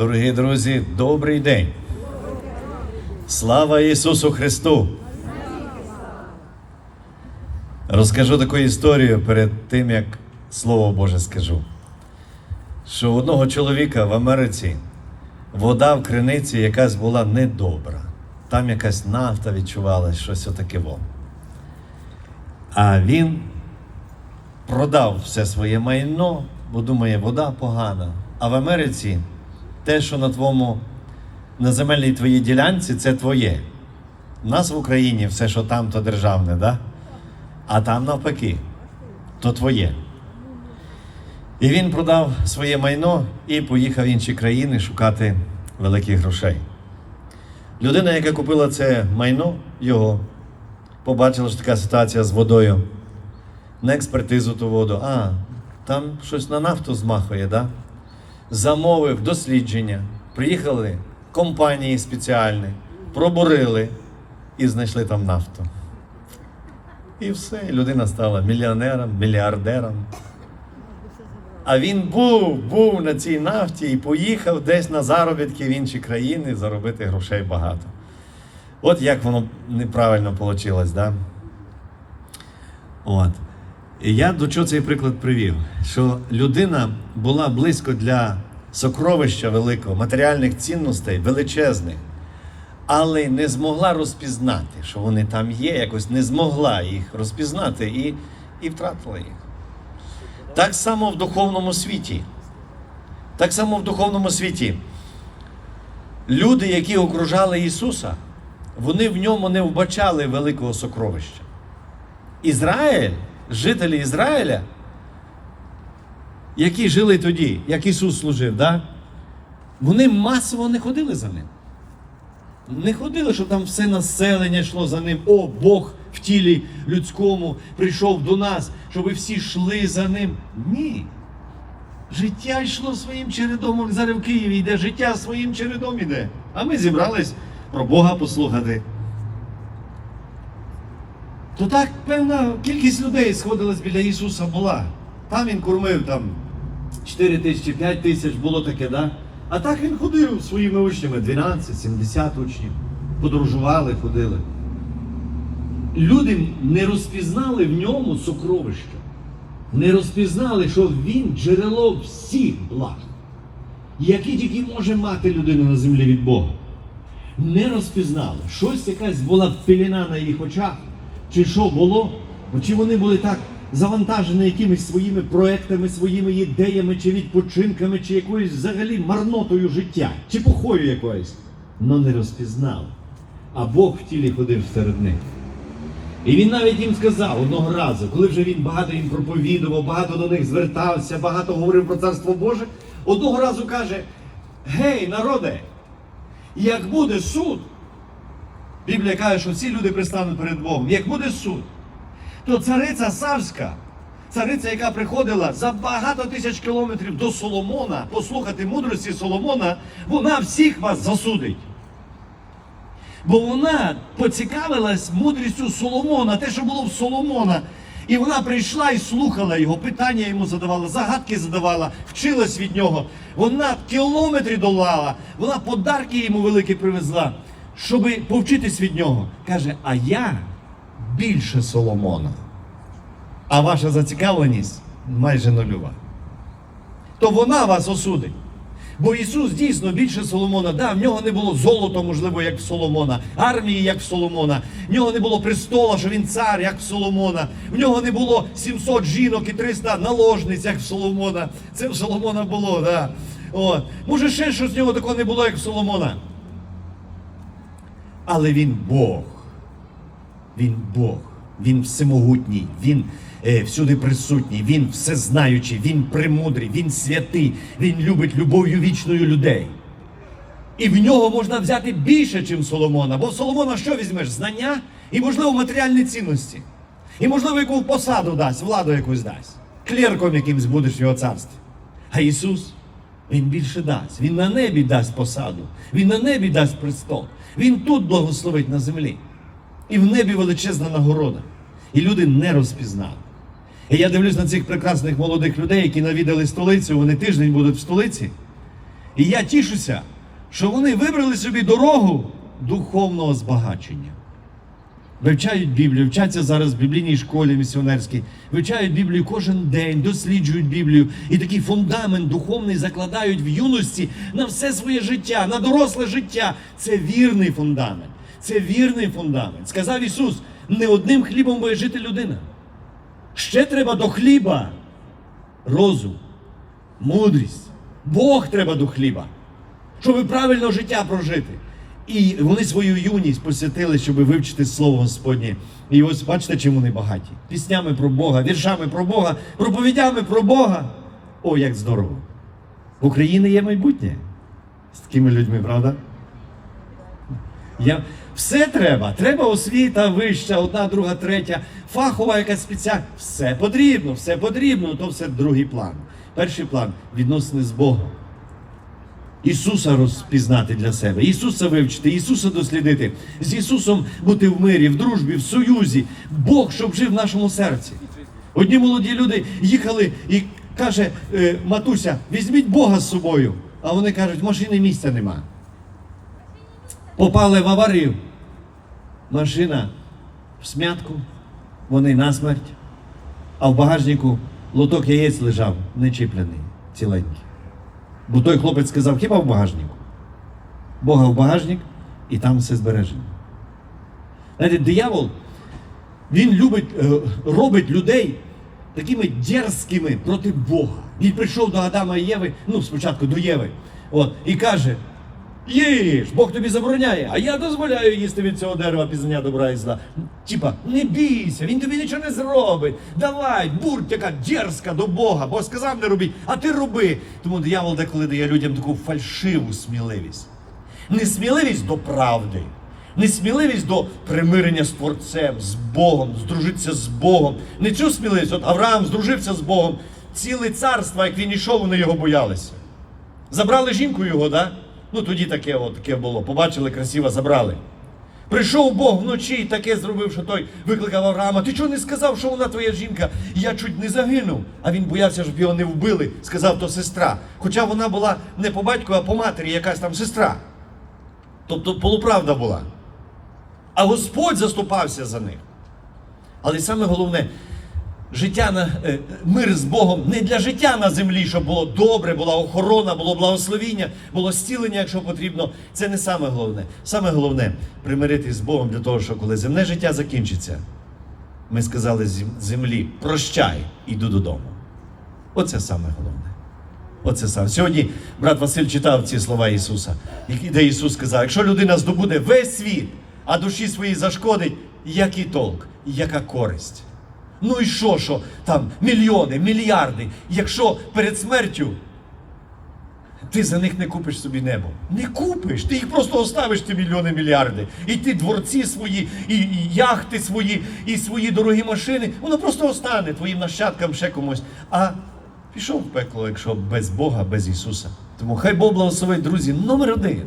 Дорогі друзі, добрий день. Слава Ісусу Христу! Розкажу таку історію перед тим, як Слово Боже скажу. Що одного чоловіка в Америці вода в криниці якась була недобра. Там якась нафта відчувалась, щось отаке во. А він продав все своє майно, бо думає, вода погана. А в Америці те, що на твоєму на земельній твоїй ділянці, це твоє. У нас в Україні все, що там, то державне, да? а там навпаки, то твоє. І він продав своє майно і поїхав в інші країни шукати великих грошей. Людина, яка купила це майно, його, побачила, що така ситуація з водою. На експертизу ту воду. А, там щось на нафту змахує, да? Замовив дослідження. Приїхали компанії спеціальні, пробурили і знайшли там нафту. І все, людина стала мільйонером, мільярдером. А він був, був на цій нафті і поїхав десь на заробітки в інші країни заробити грошей багато. От як воно неправильно вийшло, да? От. Я до чого цей приклад привів? Що людина була близько для сокровища великого, матеріальних цінностей, величезних, але не змогла розпізнати, що вони там є, якось не змогла їх розпізнати і, і втратила їх. Так само в духовному світі. Так само в духовному світі. Люди, які окружали Ісуса, вони в ньому не вбачали великого сокровища. Ізраїль, жителі Ізраїля, які жили тоді, як Ісус служив, да? вони масово не ходили за ним. Не ходили, щоб там все населення йшло за ним. О, Бог в тілі людському прийшов до нас, щоб всі йшли за ним. Ні. Життя йшло своїм чередом. Зараз в Києві йде, життя своїм чередом іде. А ми зібрались про Бога послухати. То так певна кількість людей сходилась біля Ісуса була. Там він кормив там 4 тисячі, 5 тисяч, було таке, да? А так він ходив своїми учнями 12, 70 учнів. Подорожували, ходили. Люди не розпізнали в ньому сокровища. Не розпізнали, що він джерело всіх благ, які тільки може мати людина на землі від Бога. Не розпізнали. Щось якась була пеліна на їх очах, чи що було, Бо чи вони були так завантажені якимись своїми проектами, своїми ідеями, чи відпочинками, чи якоюсь взагалі марнотою життя, чи похою якоюсь. Но не розпізнали. А Бог в тілі ходив серед них. І він навіть їм сказав одного разу, коли вже він багато їм проповідував, багато до них звертався, багато говорив про царство Боже. Одного разу каже: Гей, народе, як буде суд, Біблія каже, що всі люди пристануть перед Богом. Як буде суд, то цариця Савська, цариця, яка приходила за багато тисяч кілометрів до Соломона, послухати мудрості Соломона, вона всіх вас засудить. Бо вона поцікавилась мудрістю Соломона, те, що було в Соломона. І вона прийшла і слухала його, питання йому задавала, загадки задавала, вчилась від нього. Вона кілометри долала, вона подарки йому великі привезла, щоб повчитись від нього. Каже, а я більше Соломона. А ваша зацікавленість майже нульова. То вона вас осудить. Бо Ісус дійсно більше Соломона. Да, в нього не було золота, можливо, як в Соломона, армії, як в Соломона. В нього не було престола, що він цар, як в Соломона. В нього не було 700 жінок і 300 наложниць, як в Соломона. Це в Соломона було, да. От. Може, ще щось в нього такого не було, як в Соломона. Але він Бог. Він Бог. Він всемогутній, Він е, всюди присутній, Він всезнаючий, Він премудрий, Він святий, Він любить любов'ю вічною людей. І в нього можна взяти більше, ніж Соломона. Бо Соломона що візьмеш? Знання і, можливо, матеріальні цінності. І, можливо, яку посаду дасть, владу якусь дасть. Клерком якимсь будеш в його царстві. А Ісус, Він більше дасть. Він на небі дасть посаду, Він на небі дасть престол. Він тут благословить на землі. І в небі величезна нагорода. І люди не розпізнали. І я дивлюсь на цих прекрасних молодих людей, які навідали столицю, вони тиждень будуть в столиці. І я тішуся, що вони вибрали собі дорогу духовного збагачення. Вивчають Біблію, вчаться зараз в біблійній школі місіонерській, вивчають Біблію кожен день, досліджують Біблію і такий фундамент духовний закладають в юності на все своє життя, на доросле життя. Це вірний фундамент. Це вірний фундамент. Сказав Ісус: не одним хлібом буде жити людина. Ще треба до хліба розум, мудрість. Бог треба до хліба, щоб правильно життя прожити. І вони свою юність посвятили, щоб вивчити Слово Господнє. І ось бачите, чим вони багаті. Піснями про Бога, віршами про Бога, проповідями про Бога. О, як здорово! В Україні є майбутнє з такими людьми, правда? Я... Все треба. Треба освіта вища, одна, друга, третя, фахова якась спеціальна. Все потрібно, все потрібно, то все другий план. Перший план відносини з Богом. Ісуса розпізнати для себе, Ісуса вивчити, Ісуса дослідити, з Ісусом бути в мирі, в дружбі, в союзі, Бог, щоб жив в нашому серці. Одні молоді люди їхали і каже е, матуся, візьміть Бога з собою. А вони кажуть, машини місця нема. Попали в аварію. Машина в смятку, вони насмерть, а в багажнику лоток яєць лежав, не чіплений, ціленький. Бо той хлопець сказав, хіба в багажнику? Бога в багажник і там все збережено. Знаєте, диявол, він любить, е, робить людей такими дерзкими проти Бога. Він прийшов до Адама і Єви, ну, спочатку до Єви, от, і каже: Їж, Бог тобі забороняє, а я дозволяю їсти від цього дерева пізнання добра і зла. Типа, не бійся, він тобі нічого не зробить. Давай, будь така дерзка до Бога, бо сказав не робіть, а ти роби. Тому диявол деколи дає людям таку фальшиву сміливість. Не сміливість до правди, не сміливість до примирення з Творцем, з Богом, здружитися з Богом. Не цю сміливість, от Авраам здружився з Богом. Ціле царство, як він ішов, вони його боялися. Забрали жінку його, да? Ну тоді таке, от, таке було. Побачили, красиво забрали. Прийшов Бог вночі і таке зробив, що той викликав Авраама. Ти чого не сказав, що вона твоя жінка? Я чуть не загинув. А він боявся, щоб його не вбили. Сказав, то сестра. Хоча вона була не по батьку, а по матері, якась там сестра. Тобто полуправда була. А Господь заступався за них. Але саме головне, життя на е, мир з Богом не для життя на землі, щоб було добре, була охорона, було благословіння, було зцілення, якщо потрібно. Це не саме головне. Саме головне примиритись з Богом для того, що коли земне життя закінчиться, ми сказали землі: прощай, іду додому. Оце саме головне. Оце саме. Сьогодні брат Василь читав ці слова Ісуса, де Ісус сказав: якщо людина здобуде весь світ, а душі своїй зашкодить, який толк, яка користь? Ну і що, що там мільйони, мільярди, якщо перед смертю ти за них не купиш собі небо. Не купиш, ти їх просто оставиш ті мільйони, мільярди. І ті дворці свої, і, і яхти свої, і свої дорогі машини, воно просто остане твоїм нащадкам ще комусь. А пішов в пекло, якщо без Бога, без Ісуса. Тому хай Бог благословить, друзі, номер один.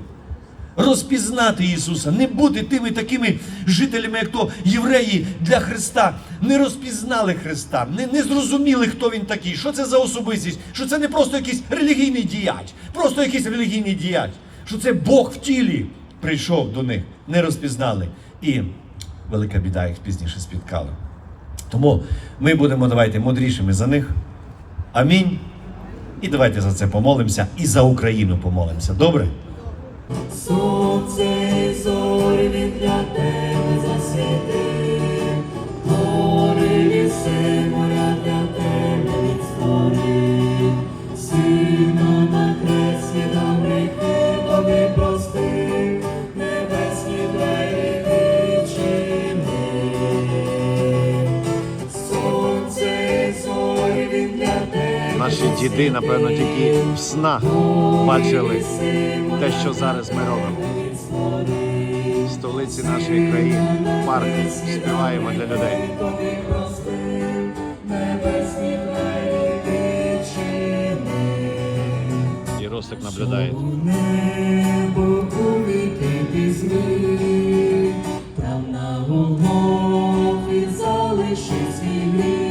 Розпізнати Ісуса, не бути тими такими жителями, як то євреї для Христа, не розпізнали Христа, не, не зрозуміли, хто він такий, що це за особистість, що це не просто якийсь релігійний діяч, просто якийсь релігійний діяч, що це Бог в тілі прийшов до них, не розпізнали. І велика біда їх пізніше спіткала. Тому ми будемо давайте мудрішими за них. Амінь. І давайте за це помолимося і за Україну помолимося. Добре? Сонце і зорі він для тебе засвітив, гори ліси Наші діди, напевно, тільки в снах бачили те, що зараз ми робимо. В столиці нашої країни, в парку, співаємо для людей. І Ростик наблюдає. Там на Голгофі залишив свій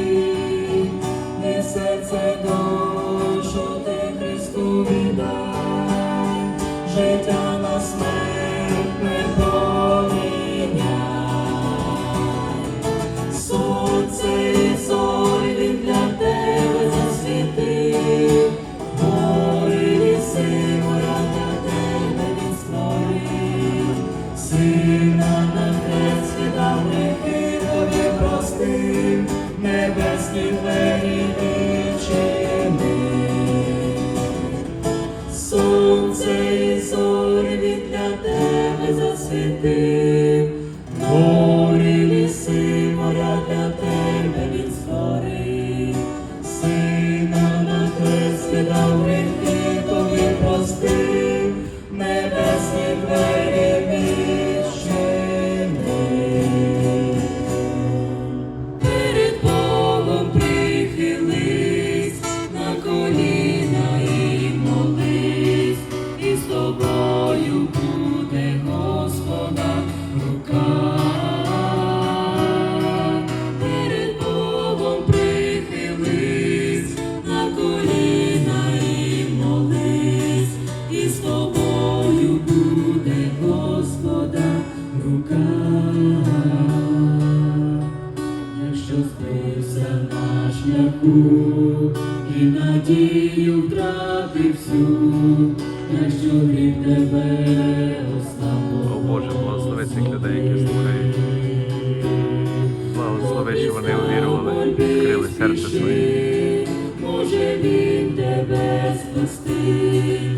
you. шляху і надію втратив всю, якщо гріх тебе оставив. О Боже, благослови цих людей, які слухають. Благослови, що вони увірували, відкрили серце своє. Може він тебе спасти.